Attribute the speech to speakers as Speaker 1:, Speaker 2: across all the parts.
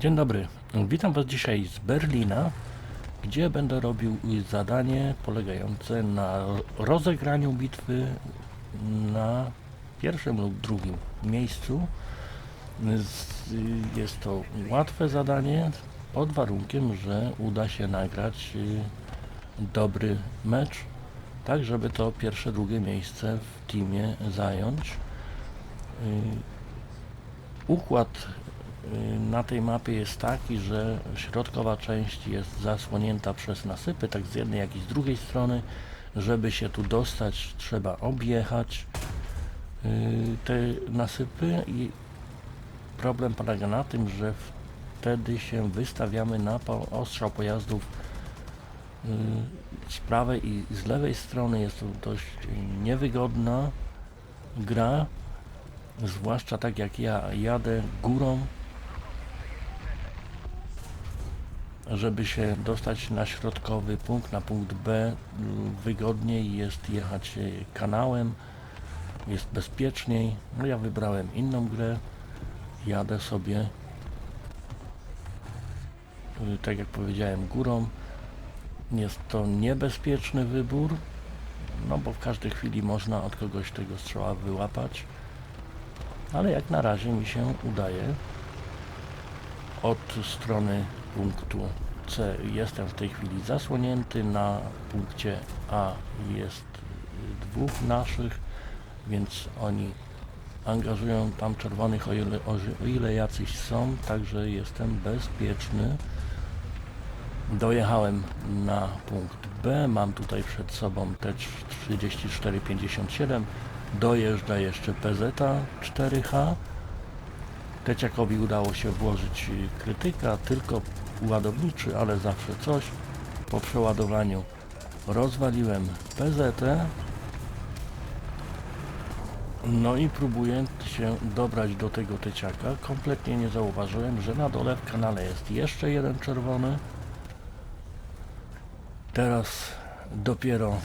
Speaker 1: Dzień dobry. Witam Was dzisiaj z Berlina, gdzie będę robił zadanie polegające na rozegraniu bitwy na pierwszym lub drugim miejscu. Jest to łatwe zadanie pod warunkiem, że uda się nagrać y, dobry mecz, tak żeby to pierwsze, drugie miejsce w teamie zająć. Y, Układ na tej mapie jest taki, że środkowa część jest zasłonięta przez nasypy, tak z jednej jak i z drugiej strony. Żeby się tu dostać, trzeba objechać y, te nasypy i problem polega na tym, że wtedy się wystawiamy na ostrzał pojazdów y, z prawej i z lewej strony. Jest to dość niewygodna gra, zwłaszcza tak jak ja jadę górą, żeby się dostać na środkowy punkt, na punkt B, wygodniej jest jechać y, kanałem, jest bezpieczniej. No ja wybrałem inną grę, jadę sobie, y, tak jak powiedziałem, górą. Jest to niebezpieczny wybór, no bo w każdej chwili można od kogoś tego strzała wyłapać ale jak na razie mi się udaje. Od strony punktu C jestem w tej chwili zasłonięty, na punkcie A jest dwóch naszych, więc oni angażują tam czerwonych, o ile, o ile jacyś są, także jestem bezpieczny. Dojechałem na punkt B, mam tutaj przed sobą T3457, dojeżdża jeszcze PZ 4H. Teciakowi udało się włożyć krytyka, tylko ładowniczy, ale zawsze coś. Po przeładowaniu rozwaliłem PZ. No i próbuję się dobrać do tego teciaka. Kompletnie nie zauważyłem, że na dole w kanale jest jeszcze jeden czerwony. Teraz dopiero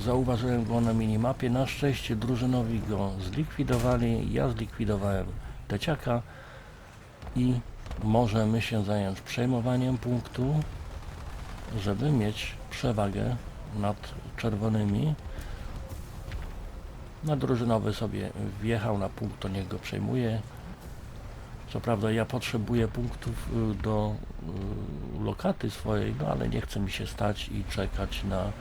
Speaker 1: zauważyłem go na minimapie. Na szczęście drużynowi go zlikwidowali. Ja zlikwidowałem Teciaka i możemy się zająć przejmowaniem punktu, żeby mieć przewagę nad czerwonymi. Na drużynowy sobie wjechał na punkt, to niech go przejmuje. Co prawda ja potrzebuję punktów y, do y, lokaty swojej, no ale nie chce mi się stać i czekać na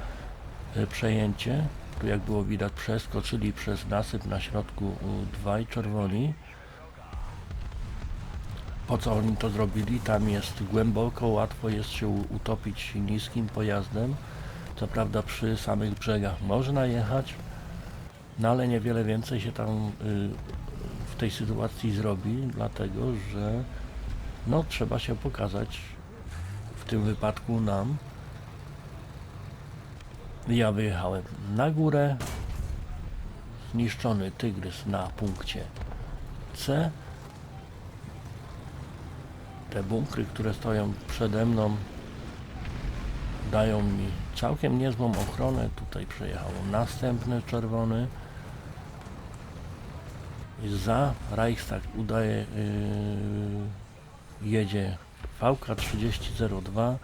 Speaker 1: y, przejęcie. Tu jak było widać przeskoczyli przez nasyp na środku dwaj czerwoni. Po co oni to zrobili? Tam jest głęboko, łatwo jest się utopić niskim pojazdem. Co prawda przy samych brzegach można jechać, no ale niewiele więcej się tam y, w tej sytuacji zrobi, dlatego że no trzeba się pokazać w tym wypadku nam. Ja wyjechałem na górę, zniszczony tygrys na punkcie C. Te bunkry, które stoją przede mną, dają mi całkiem niezłą ochronę. Tutaj przejechał następny czerwony. I za Reichstag udaje, yy, jedzie VK3002.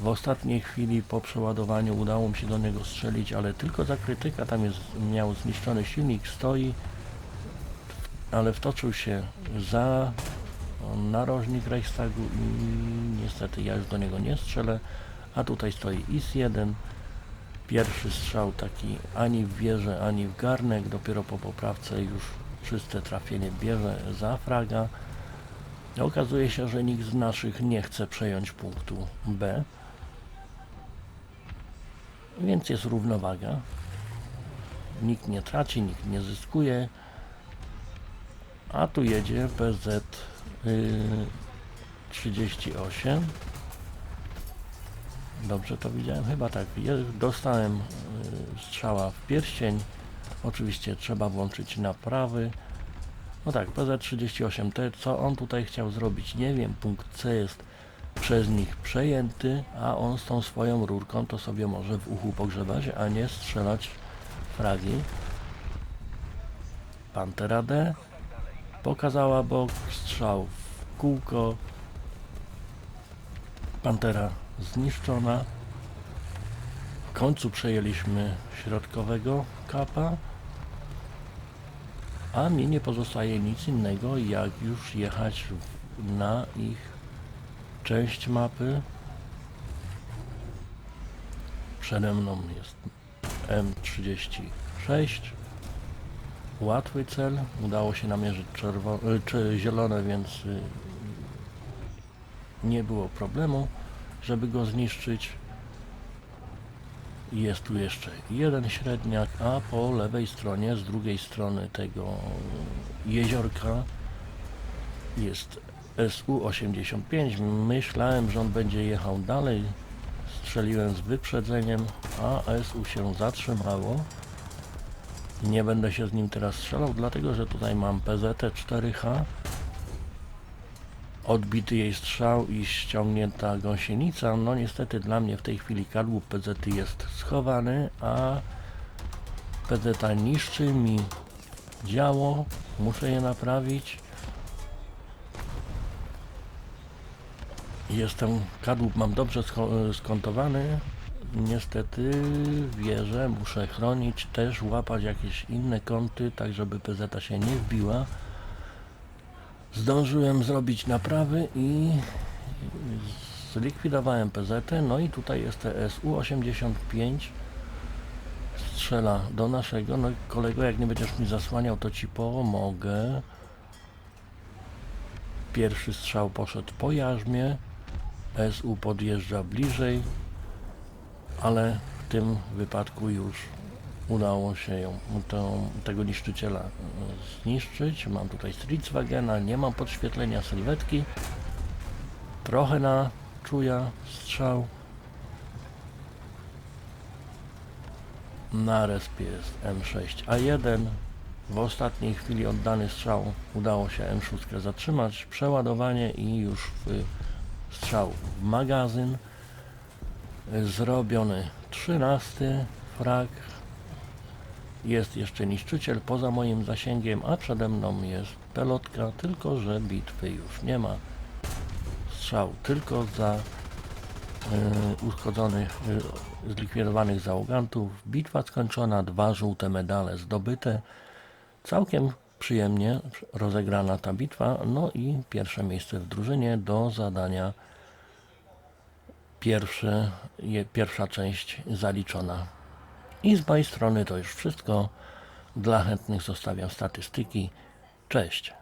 Speaker 1: W ostatniej chwili po przeładowaniu udało mi się do niego strzelić, ale tylko za krytyka. Tam jest, miał zniszczony silnik, stoi, ale wtoczył się za narożnik Reichstagu i niestety ja już do niego nie strzelę. A tutaj stoi IS-1. Pierwszy strzał taki ani w wieżę, ani w garnek. Dopiero po poprawce już czyste trafienie bierze za fraga. Okazuje się, że nikt z naszych nie chce przejąć punktu B. Więc jest równowaga. Nikt nie traci, nikt nie zyskuje. A tu jedzie PZ y, 38. Dobrze to widziałem? Chyba tak. Dostałem y, strzała w pierścień. Oczywiście trzeba włączyć naprawy. No tak, PZ38 T, co on tutaj chciał zrobić, nie wiem. Punkt C jest przez nich przejęty, a on z tą swoją rurką to sobie może w uchu pogrzebać, a nie strzelać fragi. Pantera D pokazała bok, strzał w kółko. Pantera zniszczona. W końcu przejęliśmy środkowego kapa. A mi nie pozostaje nic innego, jak już jechać na ich część mapy. Przede mną jest M36. Łatwy cel. Udało się namierzyć czerwone, czy zielone, więc y, nie było problemu, żeby go zniszczyć. Jest tu jeszcze jeden średniak, a po lewej stronie, z drugiej strony tego jeziorka jest SU-85. Myślałem, że on będzie jechał dalej. Strzeliłem z wyprzedzeniem, a SU się zatrzymało. Nie będę się z nim teraz strzelał, dlatego że tutaj mam PZT-4H. Odbity jej strzał i ściągnięta gąsienica. No niestety dla mnie w tej chwili kadłub PZT jest schowany, a PZT niszczy mi działo. Muszę je naprawić. Jestem, kadłub mam dobrze sko- skontowany. Niestety wieżę muszę chronić, też łapać jakieś inne kąty, tak żeby PZ się nie wbiła. Zdążyłem zrobić naprawy i zlikwidowałem PZ, no i tutaj jest TSU-85 strzela do naszego, no kolego jak nie będziesz mi zasłaniał to ci pomogę. Pierwszy strzał poszedł po jarzmie, SU podjeżdża bliżej, ale w tym wypadku już udało się ją, tą, tego niszczyciela e, zniszczyć. Mam tutaj Stritzwagena, nie mam podświetlenia sylwetki. Trochę na czuja strzał. Na respie jest M6A1. W ostatniej chwili oddany strzał udało się M6 zatrzymać. Przeładowanie i już w strzał w magazyn. Zrobiony 13 frag. Jest jeszcze niszczyciel poza moim zasięgiem, a przede mną jest pelotka, tylko że bitwy już nie ma. Strzał tylko za y, uszkodzonych, y, zlikwidowanych załogantów. Bitwa skończona, dwa żółte medale zdobyte. Całkiem przyjemnie rozegrana ta bitwa, no i pierwsze miejsce w drużynie do zadania pierwsze, je, pierwsza część zaliczona. I z mojej strony to już wszystko. Dla chętnych zostawiam statystyki. Cześć.